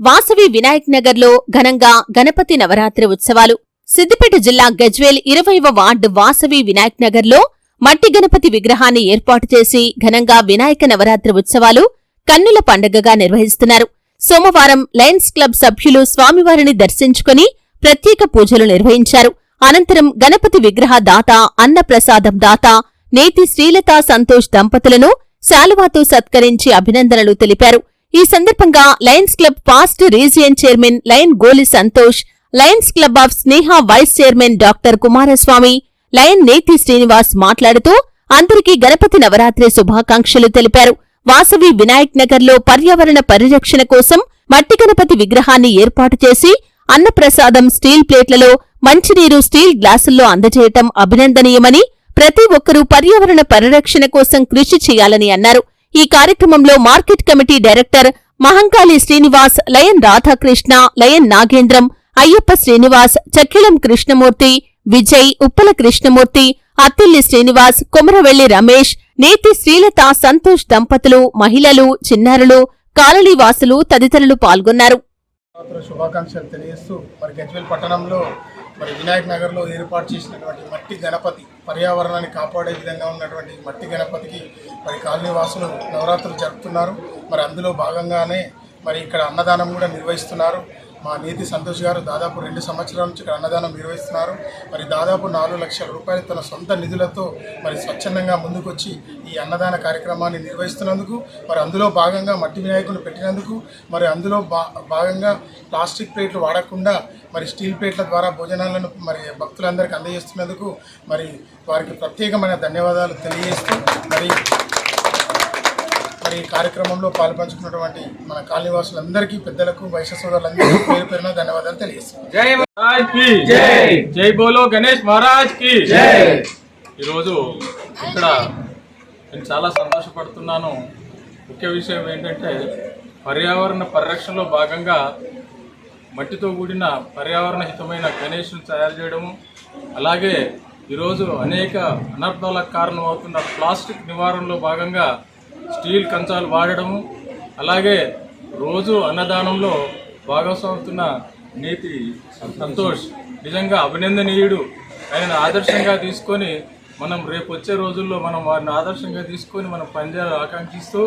వాసవి వినాయక్ నగర్లో ఘనంగా గణపతి నవరాత్రి ఉత్సవాలు. సిద్దిపేట జిల్లా గజ్వేల్ ఇరవైవ వార్డు వాసవి వినాయక్ నగర్లో మట్టి గణపతి విగ్రహాన్ని ఏర్పాటు చేసి ఘనంగా వినాయక నవరాత్రి ఉత్సవాలు కన్నుల పండగగా నిర్వహిస్తున్నారు. సోమవారం లయన్స్ క్లబ్ సభ్యులు స్వామివారిని దర్శించుకుని ప్రత్యేక పూజలు నిర్వహించారు. అనంతరం గణపతి విగ్రహ దాత అన్నప్రసాదం దాత నేతి శ్రీలతా సంతోష్ దంపతులను శాలువాతో సత్కరించి అభినందనలు తెలిపారు. ఈ సందర్భంగా lions club fast region chairman lion Goli Santosh lions club of Sneha vice chairman doctor Kumaraswamy lion Neti Srinivas మాట్లాడుతూ అందరికీ గణపతి నవరాత్రి శుభాకాంక్షలు తెలిపారు. వాసవి వినాయక్ నగర్లో పర్యావరణ పరిరక్షణ కోసం మట్టి గణపతి విగ్రహాన్ని ఏర్పాటు చేసి అన్నప్రసాదం స్టీల్ ప్లేట్లలో మంచినీరు స్టీల్ గ్లాసుల్లో అందజేయటం అభినందనీయమని ప్రతి ఒక్కరూ పర్యావరణ పరిరక్షణ కోసం కృషి చేయాలని అన్నారు. ఈ కార్యక్రమంలో market committee director Mahankali Srinivas lion Radhakrishna lion Nagendram Ayyappa Srinivas Chakkilam Krishnamurthy Vijay Uppala Krishnamurthy Attili Srinivas Komaravelli Ramesh Neti Srilatha Santosh దంపతులు మహిళలు చిన్నారులు కాలనీవాసులు తదితరులు పాల్గొన్నారు. శుభాకాంక్షలు తెలియజేస్తూ మరి గజ్వేల్ పట్టణంలో మరి వినాయక్ నగర్లో ఏర్పాటు చేసినటువంటి మట్టి గణపతి పర్యావరణాన్ని కాపాడే విధంగా ఉన్నటువంటి మట్టి గణపతికి మరి కాలనీ వాసులు నవరాత్రులు జరుపుతున్నారు. మరి అందులో భాగంగానే మరి ఇక్కడ అన్నదానం కూడా నిర్వహిస్తున్నారు. మా నీతి సంతోష్ గారు దాదాపు రెండు సంవత్సరాల నుంచి ఇక్కడ అన్నదానం నిర్వహిస్తున్నారు. మరి దాదాపు నాలుగు లక్షల రూపాయలు తన సొంత నిధులతో మరి స్వచ్ఛందంగా ముందుకొచ్చి ఈ అన్నదాన కార్యక్రమాన్ని నిర్వహిస్తున్నందుకు మరి అందులో భాగంగా మట్టి వినాయకులు పెట్టినందుకు మరి అందులో భా భాగంగా ప్లాస్టిక్ ప్లేట్లు వాడకుండా మరి స్టీల్ ప్లేట్ల ద్వారా భోజనాలను మరి భక్తులందరికీ అందజేస్తున్నందుకు మరి వారికి ప్రత్యేకమైన ధన్యవాదాలు తెలియజేస్తూ మరి మరి ఈ కార్యక్రమంలో పాల్పంచుకున్నటువంటి మన కాలనీవాసులందరికీ పెద్దలకు వైశ్య సోదరులందరికీ పేరు పేరున ధన్యవాదాలు తెలియజేస్తున్నాను జై బోలో గణేష్ మహారాజ్కి. జై. ఈరోజు ఇక్కడ నేను చాలా సంతోషపడుతున్నాను. ముఖ్య విషయం ఏంటంటే పర్యావరణ పరిరక్షణలో భాగంగా మట్టితో కూడిన పర్యావరణ హితమైన గణేష్ను తయారు చేయడము అలాగే ఈరోజు అనేక అనర్థాలకు కారణమవుతున్న ప్లాస్టిక్ నివారణలో భాగంగా స్టీల్ కంచాలు వాడడము అలాగే రోజు అన్నదానంలో భాగస్వాముతున్న నీతి సంతోష్ నిజంగా అభినందనీయుడు. ఆయన ఆదర్శంగా తీసుకొని మనం రేపు వచ్చే రోజుల్లో మనం వారిని ఆదర్శంగా తీసుకొని మనం పనిచేయాలని ఆకాంక్షిస్తూ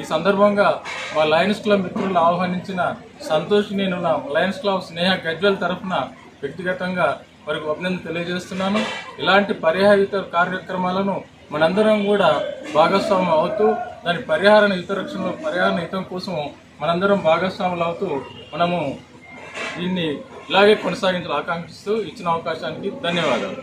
ఈ సందర్భంగా మా లయన్స్ క్లబ్ మిత్రులను ఆహ్వానించిన సంతోష్ నేను నా లయన్స్ క్లబ్ స్నేహ గజ్వల్ తరఫున వ్యక్తిగతంగా వారికి అభినందన తెలియజేస్తున్నాను. ఇలాంటి పర్యాహిత కార్యక్రమాలను మనందరం కూడా భాగస్వామ్యం అవుతూ దాని పరిహారణ హితరక్షణలో పరిహారణ హితం కోసం మనందరం భాగస్వాములు అవుతూ మనము దీన్ని ఇలాగే కొనసాగించాలని ఆకాంక్షిస్తూ ఇచ్చిన అవకాశానికి ధన్యవాదాలు.